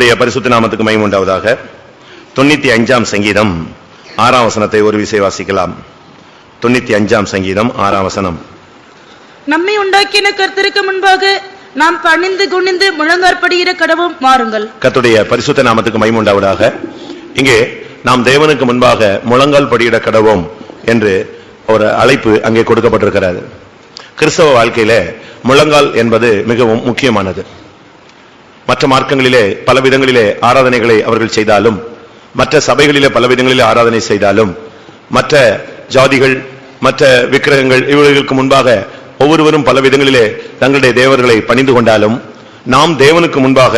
கர்த்தருடைய பரிசுத்த நாமத்துக்கு மகிமை உண்டாவதாக. தொண்ணூத்தி அஞ்சாம் சங்கீதம் ஆறாம் வசனத்தை ஒரு விசை வாசிக்கலாம். தொண்ணூத்தி அஞ்சாம் சங்கீதம் ஆறாம் வசனம். நம்மை உண்டாக்கின கர்த்தருக்கு முன்பாக நாம் பணிந்து குனிந்து முழங்காற்படுகிற கடவும் மாறுங்கள். கர்த்தருடைய பரிசுத்த நாமத்துக்கு மகிமை உண்டாவதாக. இங்கே நாம் தேவனுக்கு முன்பாக முழங்கால் படியிட கடவோம் என்று ஒரு அழைப்பு அங்கே கொடுக்கப்பட்டிருக்கிறது. கிறிஸ்தவ வாழ்க்கையில முழங்கால் என்பது மிகவும் முக்கியமானது. மற்ற மார்க்கங்களிலே பல விதங்களிலே ஆராதனைகளை அவர்கள் செய்தாலும் மற்ற சபைகளிலே பல விதங்களிலே ஆராதனை செய்தாலும் மற்ற ஜாதிகள் மற்ற விக்கிரகங்கள் இவர்களுக்கு முன்பாக ஒவ்வொருவரும் பல விதங்களிலே தங்களுடைய தேவர்களை பணிந்து கொண்டாலும் நாம் தேவனுக்கு முன்பாக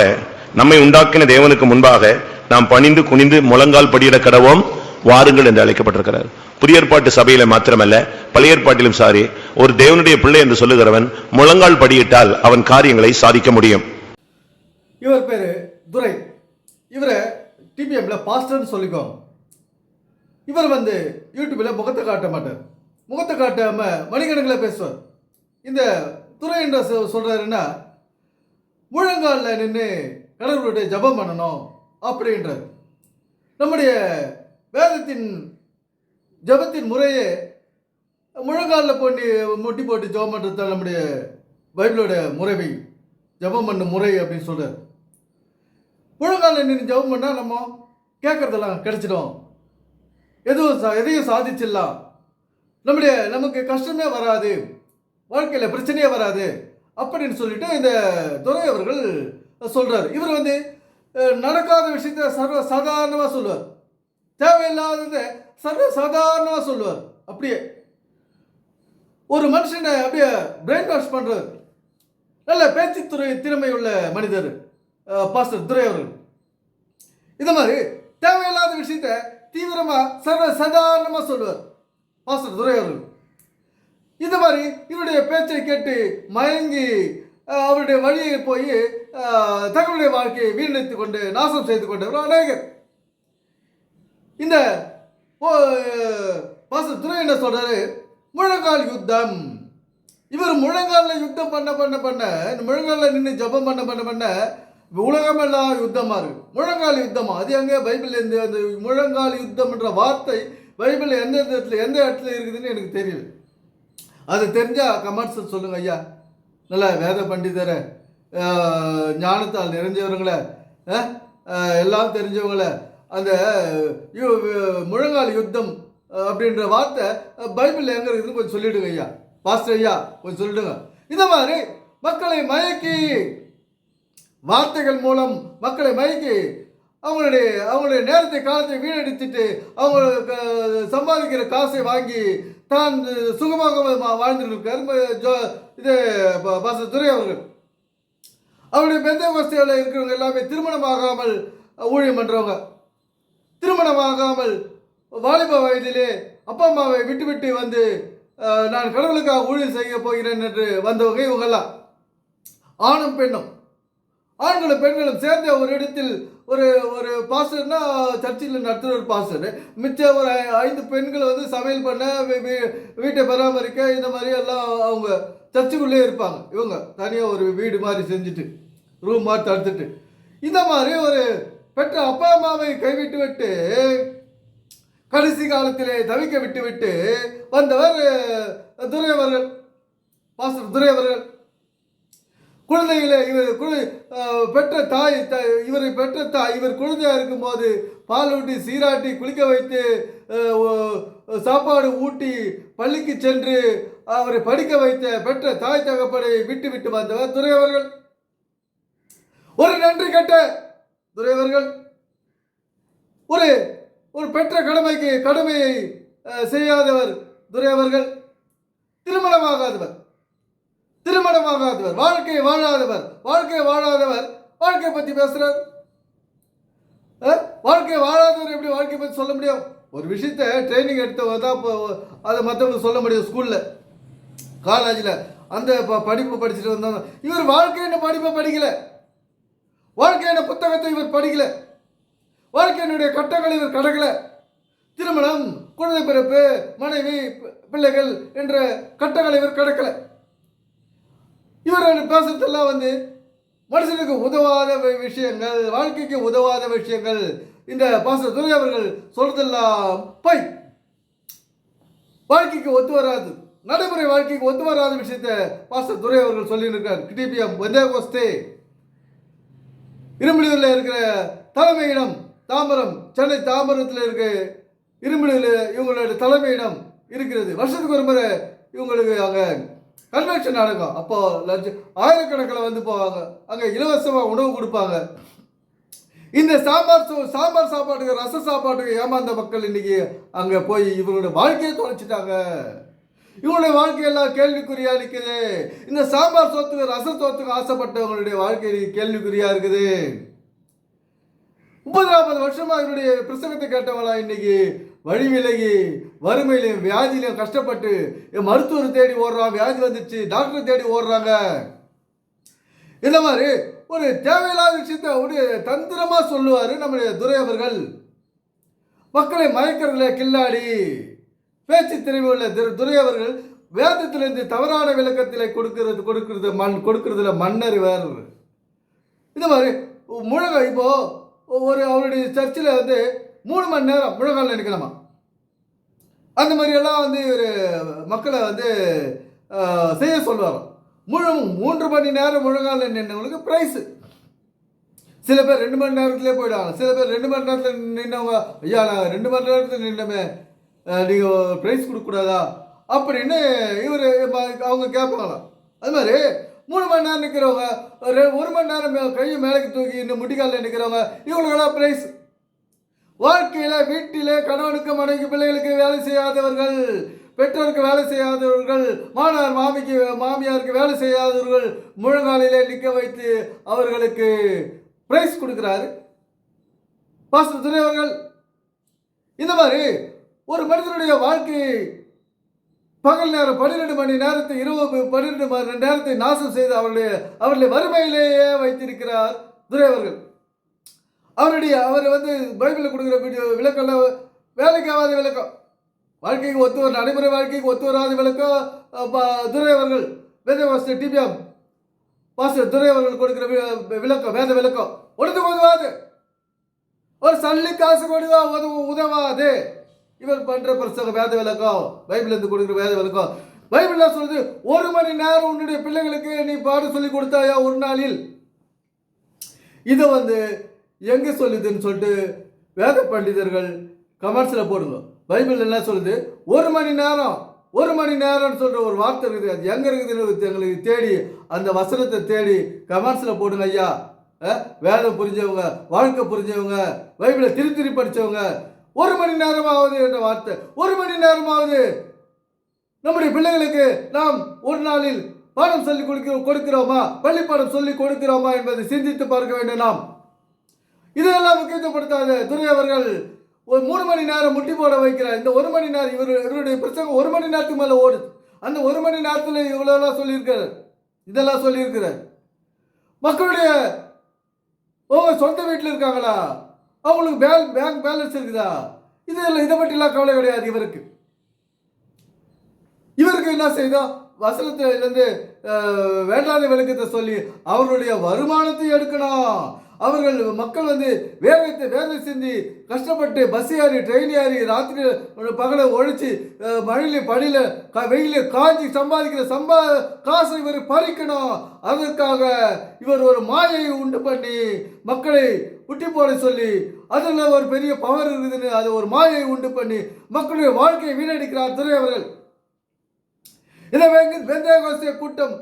நம்மை உண்டாக்கின தேவனுக்கு முன்பாக நாம் பணிந்து குனிந்து முழங்கால் படியிட கடவோம் வாருங்கள் என்று அழைக்கப்பட்டிருக்கிறார். புதிய ஏற்பாட்டு சபையில மாத்திரமல்ல பழைய ஏற்பாட்டிலும் சாரி ஒரு தேவனுடைய பிள்ளை என்று சொல்லுகிறவன் முழங்கால் படியிட்டால் அவன் காரியங்களை சாதிக்க முடியும். இவர் பேர் துரை. இவரை டிபிஎம்ல பாஸ்டர்னு சொல்லிக்கோ. இவர் வந்து யூடியூப்பில் முகத்தை காட்ட மாட்டார். முகத்தை காட்டாம மணிக்கணக்கில் பேசுவார். இந்த துறை என்ற சொ- முழங்காலில் நின்று கடவுளுடைய ஜெபம் பண்ணணும் அப்படின்றார். நம்முடைய வேதத்தின் ஜெபத்தின் முறையே முழங்காலில் போட்டி முட்டி போட்டு ஜெபம் பண்ணுறது நம்முடைய பைபிளோட முறைமை. ஜெபம் பண்ணும் முறை அப்படின்னு சொல்கிறார் முழங்காலில் நின்று ஜெபம் பண்ணால் நம்ம கேட்கறதெல்லாம் கிடைச்சிடும். எதுவும் சா- எதையும் சாதிச்சிடலாம். நம்முடைய நமக்கு கஷ்டமே வராது. வாழ்க்கையில் பிரச்சனையே வராது. அப்படின்னு சொல்லிட்டு இந்த துறை அவர்கள் சொல்கிறார் இவர் வந்து நடக்காத விஷயத்த சர்வ சாதாரணமாக சொல்லுவார். தேவையில்லாததை சர்வ சாதாரணமாக சொல்லுவார். அப்படியே. ஒரு மனுஷனை அப்படியே பிரெயின் வாஷ் பண்ணுறார் நல்ல பேச்சுத்துறை திறமை உள்ள மனிதர் பாஸ்டர் துரை அவர்கள். இந்த மாதிரி தேவையில்லாத விஷயத்த தீவிரமாக சர்வ சாதாரணமாக சொல்லுவார். பாஸ்டர் துரை அவர்கள். இந்த மாதிரி இவருடைய பேச்சை கேட்டு மயங்கி அவருடைய வழியை போய் தங்களுடைய வாழ்க்கையை வீணடித்துக் கொண்டு நாசம் செய்து கொண்டவர் அநேகர். இந்த ஓ, பாஸ்டர் துரை என்ன சொல்றாரு? முழங்கால் யுத்தம். இவர் முழங்காலில் யுத்தம் பண்ண பண்ண பண்ண இந்த நின்று ஜெபம் பண்ண பண்ண பண்ண உலகமெல்லாம் யுத்தமாக இருக்கு முழங்கால் யுத்தமாக அது எங்கே? பைபிள் எந்த அந்த முழங்கால் யுத்தம்ன்ற வார்த்தை பைபிள் எந்த இடத்துல எந்த இடத்துல இருக்குதுன்னு எனக்கு தெரியல. அது தெரிஞ்சால் கமெண்ட்ஸ் சொல்லுங்க ஐயா. நல்ல வேத பண்டிதரை ஞானத்தால் நிறைஞ்சவங்கள எல்லாம் தெரிஞ்சவங்கள அந்த யு- முழங்கால் யுத்தம் அப்படின்ற வார்த்தை பைபிளில் எங்கே இருக்குதுன்னு கொஞ்சம் சொல்லிவிடுங்க ஐயா. பாஸ்டர் ஐயா கொஞ்சம் சொல்லிடுங்க. இந்த மாதிரி மக்களை மயக்கி வார்த்தைகள் மூலம் மக்களை மயக்கி அவங்களுடைய அவங்களுடைய நேரத்தை காலத்தை வீணடித்துட்டு அவங்க சம்பாதிக்கிற காசை வாங்கி தான் சுகமாக வாழ்ந்துருக்கார் ஜோ இது ப- துரை அவர்கள். அவருடைய பெந்த வசதியில் இருக்கிறவங்க எல்லாமே திருமணமாகாமல் ஊழியம் பண்ணுறவங்க திருமணமாகாமல் வாலிப வயதிலே அப்பா அம்மாவை விட்டு விட்டு வந்து நான் கடவுளுக்காக ஊழியம் செய்ய போகிறேன் என்று வந்தவங்க இவங்கெல்லாம். ஆணும் பெண்ணும். ஆண்களும் பெண்களும் சேர்ந்த ஒரு இடத்தில் ஒரு ஒரு பாஸ்டர்னா சர்ச்சில் நடத்துகிற ஒரு பாஸ்டர். மிச்ச ஒரு ஐ- ஐந்து பெண்கள் வந்து சமையல் பண்ண வீ- வீட்டை பராமரிக்க இந்த மாதிரி எல்லாம் அவங்க சர்ச்சுக்குள்ளே இருப்பாங்க. இவங்க தனியாக ஒரு வீடு மாதிரி செஞ்சுட்டு ரூம் மாதிரி தடுத்துட்டு. இந்த மாதிரி ஒரு பெற்ற அப்பா அம்மாவை கைவிட்டு விட்டு கடைசி காலத்திலே தவிக்க விட்டு விட்டு வந்தவர் துரையவர்கள் பாஸ்டர் துரையவர்கள். குழந்தைகளை இவர் குழ பெற்ற தாய் த- இவரை பெற்ற தாய் இவர் குழந்தையாக இருக்கும்போது பால் ஊட்டி சீராட்டி குளிக்க வைத்து சாப்பாடு ஊட்டி பள்ளிக்கு சென்று அவரை படிக்க வைத்த பெற்ற தாய் தகப்பனை விட்டு விட்டு வந்தவர் துறையவர்கள் ஒரு நன்றி கட்ட துறையவர்கள் ஒரு ஒரு பெற்ற கடமைக்கு கடமையை செய்யாதவர் துறையவர்கள் திருமணமாகாதவர். திருமணமாகாதவர் வாழ்க்கை வாழாதவர் வாழ்க்கை வாழாதவர் வாழ்க்கை பற்றி பேசுகிறார் வாழ்க்கை வாழாதவர் எப்படி வாழ்க்கை பற்றி சொல்ல முடியும்? ஒரு விஷயத்த ட்ரைனிங் எடுத்தவங்க தான் இப்போ அதை மற்றவங்களுக்கு சொல்ல முடியும் ஸ்கூலில் காலேஜில் அந்த ப- படிப்பு படிச்சுட்டு வந்தாங்க இவர் வாழ்க்கையின படிப்பை படிக்கல? வாழ்க்கையின புத்தகத்தை இவர் படிக்கல? வாழ்க்கையினுடைய கட்டங்களை இவர் கடக்கல? திருமணம் குழந்தை பிறப்பு மனைவி பிள்ளைகள் என்ற கட்டங்களை இவர் கடக்கலை. இவர் பேசுறதெல்லாம் வந்து மனுஷனுக்கு உதவாத விஷயங்கள் வாழ்க்கைக்கு உதவாத விஷயங்கள். இந்த பாஸ்டர் துரை அவர்கள் சொல்றதெல்லாம் பை. வாழ்க்கைக்கு ஒத்து வராது. நடைமுறை வாழ்க்கைக்கு ஒத்து வராத விஷயத்தை பாஸ்டர் துரை அவர்கள் சொல்லியிருக்கார். டிபிஎம் வந்தேகோஸ்தே இரும்புலியூரில் இருக்கிற தலைமையிடம் தாம்பரம் சென்னை தாம்பரத்தில் இருக்க இரும்புலியூரில் இவங்களோட தலைமையிடம் இருக்கிறது. வருஷத்துக்கு ஒரு முறை இவங்களுக்கு அங்கே கன்வென்ஷன் நடக்கும் அப்போ லட்ச ஆயிரக்கணக்கில் வந்து போவாங்க. அங்கே இலவசமாக உணவு கொடுப்பாங்க. இந்த சாம்பார் சோ- சாம்பார் சாப்பாட்டுக்கு ரச சாப்பாட்டுக்கு ஏமாந்த மக்கள் இன்னைக்கு அங்கே போய் இவங்களோட வாழ்க்கையை தொலைச்சிட்டாங்க. இவங்களுடைய வாழ்க்கையெல்லாம் கேள்விக்குறியா இருக்குது. இந்த சாம்பார் சோத்துக்கு ரச சோத்துக்கு ஆசைப்பட்டவங்களுடைய வாழ்க்கை கேள்விக்குறியா இருக்குது. முப்பது நாற்பது வருஷமா இவருடைய பிரசங்கத்தை கேட்டவங்களா இன்னைக்கு? வழி விலகி வறுமையிலையும் வியாதியிலையும் கஷ்டப்பட்டு என் மருத்துவர் தேடி ஓடுறான் வியாதி வந்துச்சு டாக்டர் தேடி ஓடுறாங்க. இந்த மாதிரி ஒரு தேவையில்லாத விஷயத்தை ஒரு தந்திரமாக சொல்லுவார் நம்முடைய துரை அவர்கள். மக்களை மயக்கிறதுல கில்லாடி. பேச்சு திறமை உள்ள திரு- துரை அவர்கள் வேதத்திலிருந்து தவறான விளக்கத்தில் கொடுக்கிறது கொடுக்கிறது மண் கொடுக்கறதுல மன்னறிவர் இந்த மாதிரி முழங்க இப்போ ஒரு அவருடைய சர்ச்சில் வந்து மூணு மணி நேரம் முழங்கால் நினைக்கலாமா அந்த மாதிரியெல்லாம் வந்து இவர் மக்களை வந்து செய்ய சொல்லுவாராம் முழு மூன்று மணி நேரம் முழங்கால் நின்றவங்களுக்கு ப்ரைஸு சில பேர் ரெண்டு மணி நேரத்துலேயே போயிடுவாங்க. சில பேர் ரெண்டு மணி நேரத்தில் நின்றவங்க ஐயா நான் ரெண்டு மணி நேரத்தில் நின்றமே நீங்கள் ப்ரைஸ் கொடுக்கக்கூடாதா? அப்படின்னு இவர் அவங்க கேட்பாங்களாம் அது மாதிரி மூணு மணி நேரம் நிற்கிறவங்க ஒரு ஒரு மணி நேரம் கையை மேலேக்கு தூக்கி இன்னும் முட்டிக்காலில் நிற்கிறவங்க இவங்களுக்கெல்லாம் ப்ரைஸ் வாழ்க்கையில வீட்டிலே கணவனுக்கு மனைவி பிள்ளைகளுக்கு வேலை செய்யாதவர்கள் பெற்றோருக்கு வேலை செய்யாதவர்கள் மாணவர் மாமிக்கு மாமியாருக்கு வேலை செய்யாதவர்கள் முழங்காலிலே நிற்க வைத்து அவர்களுக்கு பிரைஸ் கொடுக்கிறாரு. பாஸ்டர் துணை அவர்கள் இந்த மாதிரி ஒரு மனிதனுடைய வாழ்க்கையை பகல் நேரம் பன்னிரெண்டு மணி நேரத்தை இருபது பன்னிரெண்டு மணி நேரத்தை நாசம் செய்து அவருடைய அவருடைய வறுமையிலேயே வைத்திருக்கிறார் துரை அவர்கள். அவருடைய அவர் வந்து பைபிளில் கொடுக்குற வீடியோ விளக்கம்லாம் வேலைக்கு ஆகாத விளக்கம். வாழ்க்கைக்கு ஒத்து வர நடைமுறை வாழ்க்கைக்கு ஒத்து வராத விளக்கம் துரை அவர்கள் வேத வாஸ்தர் டிபிஎம் பாஸ்டர் துரை அவர்கள் கொடுக்குற வி- விளக்கம் வேத விளக்கம். ஒன்று உதவாது ஒரு சல்லி காசு கொடுதா உதவும் உதவாது. இவர் பண்ற பிரசங்க வேத விளக்கம். பைபிள் இருந்து கொடுக்குற வேத விளக்கம். பைபிள்ல சொல்லுது ஒரு மணி நேரம் உன்னுடைய பிள்ளைகளுக்கு நீ பாடம் சொல்லி கொடுத்தாயா ஒரு நாளில்? இதை வந்து எங்க சொல்லுதுன்னு சொல்லிட்டு வேத பண்டிதர்கள் கமெண்ட்ஸில் போடுங்க பைபிள் என்ன சொல்லுது? ஒரு மணி நேரம் ஒரு மணி நேரம்னு சொல்கிற ஒரு வார்த்தை இருக்குது. அது எங்கே இருக்குதுன்னு எங்களுக்கு தேடி அந்த வசனத்தை தேடி கமெண்ட்ஸில் போடுங்க ஐயா. வேதம் புரிஞ்சவங்க வாழ்க்கை புரிஞ்சவங்க பைபிளை திரு திரு படிச்சவங்க ஒரு மணி நேரமாவது என்ற வார்த்தை ஒரு மணி நேரமாவது நம்முடைய பிள்ளைகளுக்கு நாம் ஒரு நாளில் பாடம் சொல்லி கொடுக்கிறோம் கொடுக்கிறோமா? பள்ளி பாடம் சொல்லி கொடுக்கிறோமா என்பதை சிந்தித்து பார்க்க வேண்டும் நாம். இதெல்லாம் முக்கியத்துவப்படுத்தாத துரை அவர்கள் ஒரு மூணு மணி நேரம் முட்டி போட வைக்கிறார் இந்த ஒரு மணி நேரம் இவர் இவருடைய பிரசங்கம் ஒரு மணி நேரத்துக்கு மேலே ஓடுது. அந்த ஒரு மணி நேரத்தில் இவ்வளோலாம் சொல்லியிருக்கிறார் இதெல்லாம் சொல்லியிருக்கிறார். மக்களுடைய ஓ சொந்த வீட்டில் இருக்காங்களா? அவங்களுக்கு பேங்க் பேங்க் பேலன்ஸ் இருக்குதா? இதெல்லாம் இதை பற்றிலாம் கவலை கிடையாது இவருக்கு. இவருக்கு என்ன செய்தோம் வசனத்திலிருந்து அஹ், வேண்டாத விளக்கத்தை சொல்லி அவருடைய வருமானத்தை எடுக்கணும். அவர்கள் மக்கள் வந்து வேகத்தை வேர்வை சிந்தி கஷ்டப்பட்டு பஸ் ஏறி ட்ரெயின் ஏறி ராத்திரி பகலை ஒழிச்சு அஹ், மழையில பனியில க- வெயில காஞ்சி சம்பாதிக்கிற சம்பா காசை இவர் பறிக்கணும். அதற்காக இவர் ஒரு மாயை உண்டு பண்ணி மக்களை குட்டி போட சொல்லி அதில் ஒரு பெரிய பவர் இருக்குதுன்னு அது ஒரு மாயை உண்டு பண்ணி மக்களுடைய வாழ்க்கையை வீணடிக்கிறார் துறை அவர்கள். இதை வெந்தயகோசிய கூட்டம்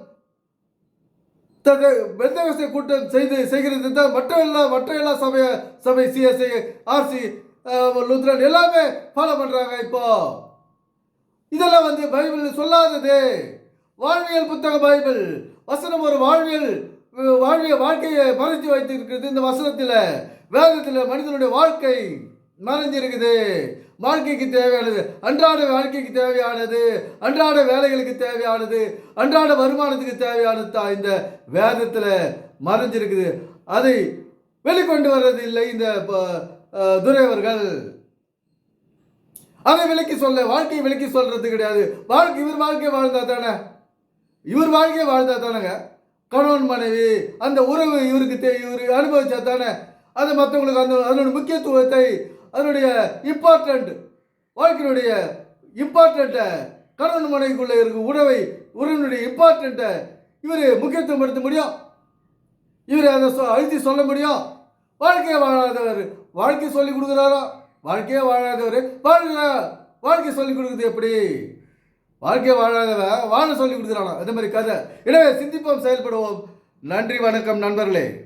வெந்தயகோஸ்திய கூட்டம் செய்து செய்கிறது தான் மற்ற எல்லா மற்ற எல்லா சபை சபை சிஎஸ்ஐ ஆர்சி லுத்ரன் எல்லாமே ஃபாலோ பண்ணுறாங்க இப்போ. இதெல்லாம் வந்து பைபிள் சொல்லாதது. வாழ்வியல் புத்தக பைபிள். வசனம் ஒரு வாழ்வியல் வாழ்வியல் வாழ்க்கையை மறைத்து வைத்திருக்கிறது இந்த வசனத்தில். வேதத்தில் மனிதனுடைய வாழ்க்கை மறைஞ்சிருக்குது. வாழ்க்கைக்கு தேவையானது. அன்றாட வாழ்க்கைக்கு தேவையானது. அன்றாட வேலைகளுக்கு தேவையானது. அன்றாட வருமானத்துக்கு தேவையானது தான் இந்த வேதத்தில் மறைஞ்சிருக்குது. அதை வெளிக்கொண்டு வர்றது இல்லை இந்த ப- அதை விலக்கி சொல்ல வாழ்க்கையை விலக்கி சொல்றது கிடையாது. வாழ்க்கை இவர் வாழ்க்கை வாழ்ந்தா தானே? இவர் வாழ்க்கையை வாழ்ந்தா தானேங்க? கணவன் மனைவி அந்த உறவு இவருக்கு இவர் அனுபவிச்சா தானே? அது மற்றவங்களுக்கு அந்த அதனோட முக்கியத்துவத்தை அதனுடைய இம்பார்ட்டண்ட் வாழ்க்கையினுடைய இம்பார்ட்டண்ட்டை கணவன் மனைவிக்குள்ளே இருக்கும் உறவை உறவினுடைய இம்பார்ட்டண்ட்டை இவர் முக்கியத்துவம் படுத்த முடியும். இவர் அதை சொ அழுத்தி சொல்ல முடியும். வாழ்க்கையை வாழாதவர் வாழ்க்கை சொல்லி கொடுக்குறாரா? வாழ்க்கையே வாழாதவர் வாழ்க்கை வாழ்க்கை சொல்லி கொடுக்குறது எப்படி? வாழ்க்கையை வாழாதவ வாழ சொல்லி கொடுக்குறானா? அந்த மாதிரி கதை. எனவே சிந்திப்போம் செயல்படுவோம். நன்றி வணக்கம் நண்பர்களே.